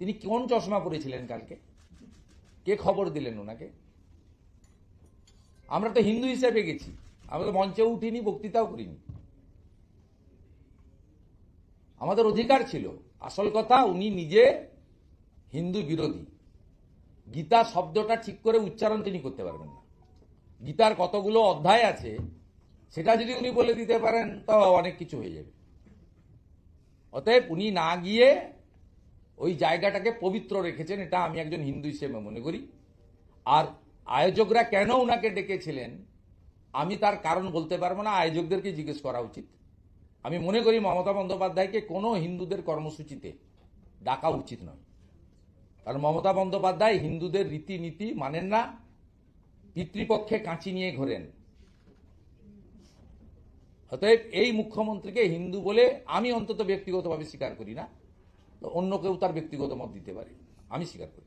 তিনি কোন চশমা পরেছিলেন কালকে? কে খবর দিলেন ওনাকে? আমরা তো হিন্দু হিসেবে গেছি। আমরা তো মঞ্চে উঠিনি, বক্তৃতাও করিনি। আমাদের অধিকার ছিল। আসল কথা, উনি নিজে হিন্দু বিরোধী। গীতা শব্দটা ঠিক করে উচ্চারণ তিনি করতে পারবেন না। গীতার কতগুলো অধ্যায় আছে, সেটা যদি উনি বলে দিতে পারেন, তো অনেক কিছু হয়ে যাবে। অতএব উনি না গিয়ে ওই জায়গাটাকে পবিত্র রেখেছেন, এটা আমি একজন হিন্দু হিসেবে মনে করি। আর আয়োজকরা কেন ওনাকে ডেকেছিলেন, আমি তার কারণ বলতে পারব না, আয়োজকদেরকে জিজ্ঞেস করা উচিত। আমি মনে করি মমতা বন্দ্যোপাধ্যায়কে কোনো হিন্দুদের কর্মসূচিতে ডাকা উচিত নয়। কারণ মমতা বন্দ্যোপাধ্যায় হিন্দুদের রীতিনীতি মানেন না, পিতৃপক্ষে কাঁচি নিয়ে ঘোরেন। অতএব এই মুখ্যমন্ত্রীকে হিন্দু বলে আমি অন্তত ব্যক্তিগতভাবে স্বীকার করি না। অন্য কেউ তার ব্যক্তিগত মত দিতে পারে। আমি স্বীকার করি।